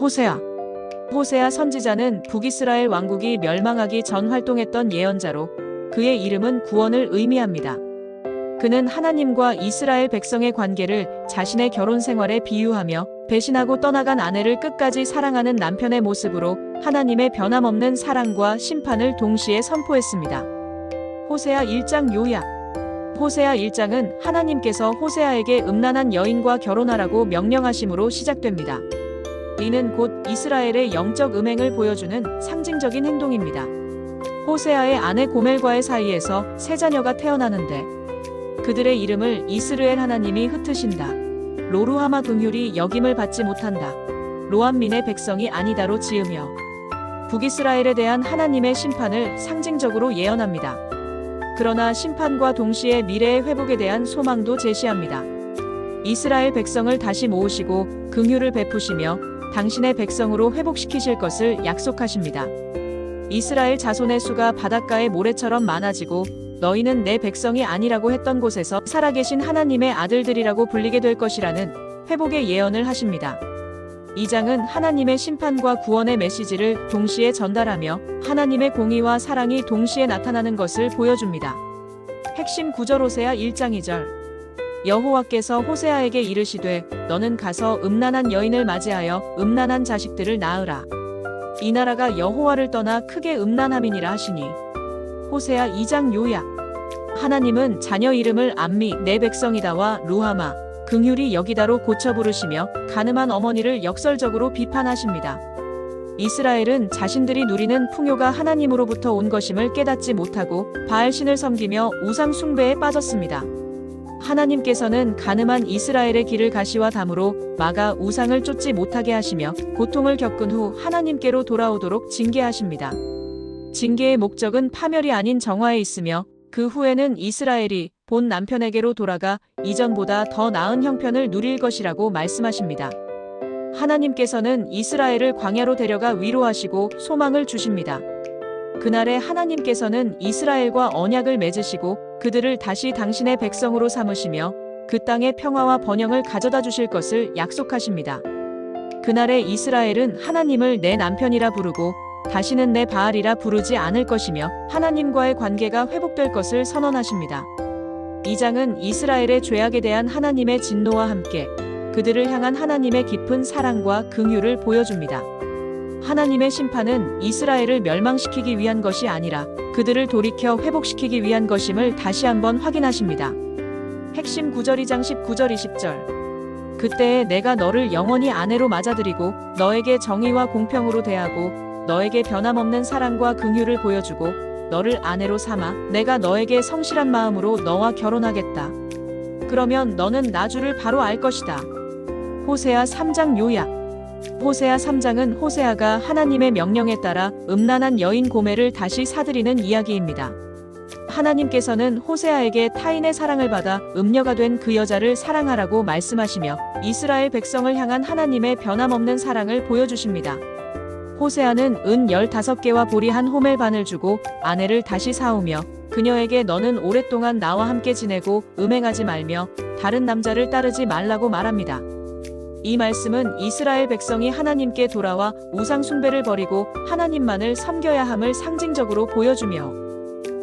호세아 호세아 선지자는 북이스라엘 왕국이 멸망하기 전 활동했던 예언자로 그의 이름은 구원을 의미합니다. 그는 하나님과 이스라엘 백성의 관계를 자신의 결혼 생활에 비유하며 배신하고 떠나간 아내를 끝까지 사랑하는 남편의 모습으로 하나님의 변함없는 사랑과 심판을 동시에 선포했습니다. 호세아 1장 요약 호세아 1장은 하나님께서 호세아에게 음란한 여인과 결혼하라고 명령하심으로 시작됩니다. 이는 곧 이스라엘의 영적 음행을 보여주는 상징적인 행동입니다. 호세아의 아내 고멜과의 사이에서 세 자녀가 태어나는데 그들의 이름을 이스르엘 하나님이 흩으신다. 로루하마 긍휼이 역임을 받지 못한다. 로암민의 백성이 아니다로 지으며 북이스라엘에 대한 하나님의 심판을 상징적으로 예언합니다. 그러나 심판과 동시에 미래의 회복에 대한 소망도 제시합니다. 이스라엘 백성을 다시 모으시고 긍휼을 베푸시며 당신의 백성으로 회복시키실 것을 약속하십니다. 이스라엘 자손의 수가 바닷가의 모래처럼 많아지고 너희는 내 백성이 아니라고 했던 곳에서 살아계신 하나님의 아들들이라고 불리게 될 것이라는 회복의 예언을 하십니다. 이 장은 하나님의 심판과 구원의 메시지를 동시에 전달하며 하나님의 공의와 사랑이 동시에 나타나는 것을 보여줍니다. 핵심 구절 호세아 1장 2절 여호와께서 호세아에게 이르시되 너는 가서 음란한 여인을 맞이하여 음란한 자식들을 낳으라. 이 나라가 여호와를 떠나 크게 음란함이니라 하시니 호세아 2장 요약 하나님은 자녀 이름을 암미 내 백성이다와 루하마 긍휼이 여기다로 고쳐 부르시며 가늠한 어머니를 역설적으로 비판하십니다. 이스라엘은 자신들이 누리는 풍요가 하나님으로부터 온 것임을 깨닫지 못하고 바알신을 섬기며 우상 숭배에 빠졌습니다. 하나님께서는 가늠한 이스라엘의 길을 가시와 담으로 마가 우상을 쫓지 못하게 하시며 고통을 겪은 후 하나님께로 돌아오도록 징계하십니다. 징계의 목적은 파멸이 아닌 정화에 있으며 그 후에는 이스라엘이 본 남편에게로 돌아가 이전보다 더 나은 형편을 누릴 것이라고 말씀하십니다. 하나님께서는 이스라엘을 광야로 데려가 위로하시고 소망을 주십니다. 그날에 하나님께서는 이스라엘과 언약을 맺으시고 그들을 다시 당신의 백성으로 삼으시며 그 땅의 평화와 번영을 가져다 주실 것을 약속하십니다. 그날에 이스라엘은 하나님을 내 남편이라 부르고 다시는 내 바알이라 부르지 않을 것이며 하나님과의 관계가 회복될 것을 선언하십니다. 이 장은 이스라엘의 죄악에 대한 하나님의 진노와 함께 그들을 향한 하나님의 깊은 사랑과 긍휼을 보여줍니다. 하나님의 심판은 이스라엘을 멸망시키기 위한 것이 아니라 그들을 돌이켜 회복시키기 위한 것임을 다시 한번 확인하십니다. 핵심 9절 2장 19절 20절 그때에 내가 너를 영원히 아내로 맞아들이고 너에게 정의와 공평으로 대하고 너에게 변함없는 사랑과 긍휼을 보여주고 너를 아내로 삼아 내가 너에게 성실한 마음으로 너와 결혼하겠다. 그러면 너는 나주를 바로 알 것이다. 호세아 3장 요약 호세아 3장은 호세아가 하나님의 명령에 따라 음란한 여인 고멜을 다시 사들이는 이야기입니다. 하나님께서는 호세아에게 타인의 사랑을 받아 음녀가 된 그 여자를 사랑하라고 말씀하시며 이스라엘 백성을 향한 하나님의 변함없는 사랑을 보여주십니다. 호세아는 은 15개와 보리 한 호멜 반을 주고 아내를 다시 사오며 그녀에게 너는 오랫동안 나와 함께 지내고 음행하지 말며 다른 남자를 따르지 말라고 말합니다. 이 말씀은 이스라엘 백성이 하나님께 돌아와 우상 숭배를 버리고 하나님만을 섬겨야 함을 상징적으로 보여주며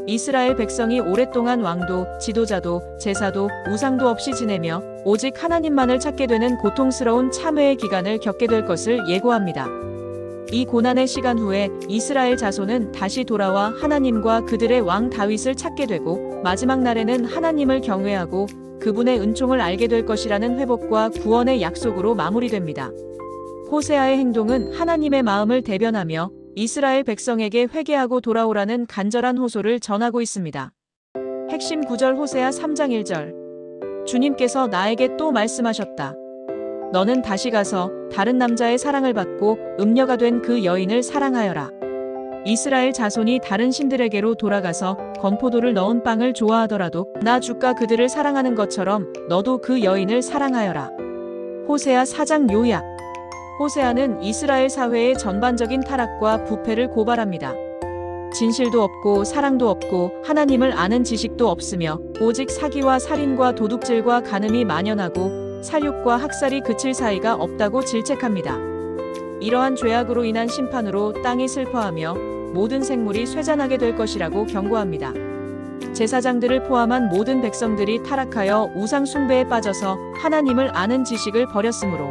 이스라엘 백성이 오랫동안 왕도, 지도자도, 제사도, 우상도 없이 지내며 오직 하나님만을 찾게 되는 고통스러운 참회의 기간을 겪게 될 것을 예고합니다. 이 고난의 시간 후에 이스라엘 자손은 다시 돌아와 하나님과 그들의 왕 다윗을 찾게 되고 마지막 날에는 하나님을 경외하고 그분의 은총을 알게 될 것이라는 회복과 구원의 약속으로 마무리됩니다. 호세아의 행동은 하나님의 마음을 대변하며 이스라엘 백성에게 회개하고 돌아오라는 간절한 호소를 전하고 있습니다. 핵심 구절 호세아 3장 1절 주님께서 나에게 또 말씀하셨다. 너는 다시 가서 다른 남자의 사랑을 받고 음녀가 된 그 여인을 사랑하여라. 이스라엘 자손이 다른 신들에게로 돌아가서 건포도를 넣은 빵을 좋아하더라도 나 주가 그들을 사랑하는 것처럼 너도 그 여인을 사랑하여라. 호세아 4장 요약 호세아는 이스라엘 사회의 전반적인 타락과 부패를 고발합니다. 진실도 없고 사랑도 없고 하나님을 아는 지식도 없으며 오직 사기와 살인과 도둑질과 간음이 만연하고 살육과 학살이 그칠 사이가 없다고 질책합니다. 이러한 죄악으로 인한 심판으로 땅이 슬퍼하며 모든 생물이 쇠잔하게 될 것이라고 경고합니다. 제사장들을 포함한 모든 백성들이 타락하여 우상 숭배에 빠져서 하나님을 아는 지식을 버렸으므로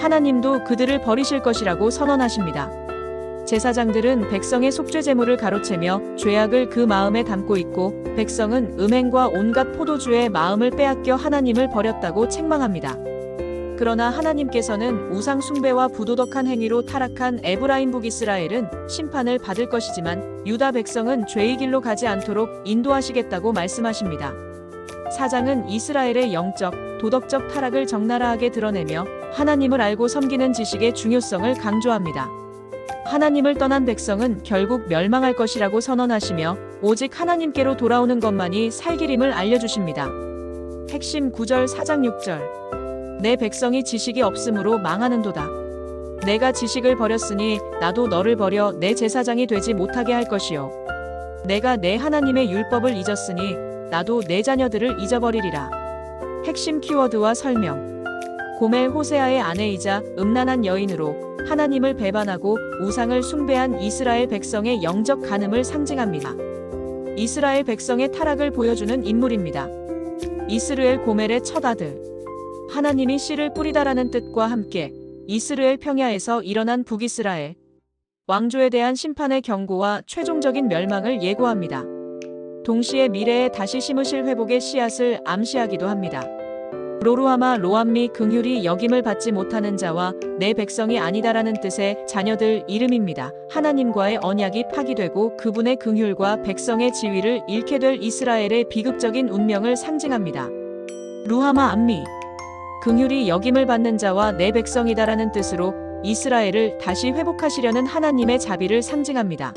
하나님도 그들을 버리실 것이라고 선언하십니다. 제사장들은 백성의 속죄 제물을 가로채며 죄악을 그 마음에 담고 있고 백성은 음행과 온갖 포도주의 마음을 빼앗겨 하나님을 버렸다고 책망합니다. 그러나 하나님께서는 우상 숭배와 부도덕한 행위로 타락한 에브라임 북이스라엘은 심판을 받을 것이지만 유다 백성은 죄의 길로 가지 않도록 인도하시겠다고 말씀하십니다. 사장은 이스라엘의 영적, 도덕적 타락을 적나라하게 드러내며 하나님을 알고 섬기는 지식의 중요성을 강조합니다. 하나님을 떠난 백성은 결국 멸망할 것이라고 선언하시며 오직 하나님께로 돌아오는 것만이 살기림을 알려주십니다. 핵심 9절 4장 6절 내 백성이 지식이 없으므로 망하는도다. 내가 지식을 버렸으니 나도 너를 버려 내 제사장이 되지 못하게 할 것이요. 내가 내 하나님의 율법을 잊었으니 나도 내 자녀들을 잊어버리리라. 핵심 키워드와 설명. 고멜 호세아의 아내이자 음란한 여인으로 하나님을 배반하고 우상을 숭배한 이스라엘 백성의 영적 간음을 상징합니다. 이스라엘 백성의 타락을 보여주는 인물입니다. 이스르엘 고멜의 첫 아들. 하나님이 씨를 뿌리다라는 뜻과 함께 이스르엘 평야에서 일어난 북이스라엘 왕조에 대한 심판의 경고와 최종적인 멸망을 예고합니다. 동시에 미래에 다시 심으실 회복의 씨앗을 암시하기도 합니다. 로루하마 로암미 긍휼이 여김을 받지 못하는 자와 내 백성이 아니다라는 뜻의 자녀들 이름입니다. 하나님과의 언약이 파기되고 그분의 긍휼과 백성의 지위를 잃게 될 이스라엘의 비극적인 운명을 상징합니다. 루하마 암미 긍휼이 여김을 받는 자와 내 백성이다라는 뜻으로 이스라엘을 다시 회복하시려는 하나님의 자비를 상징합니다.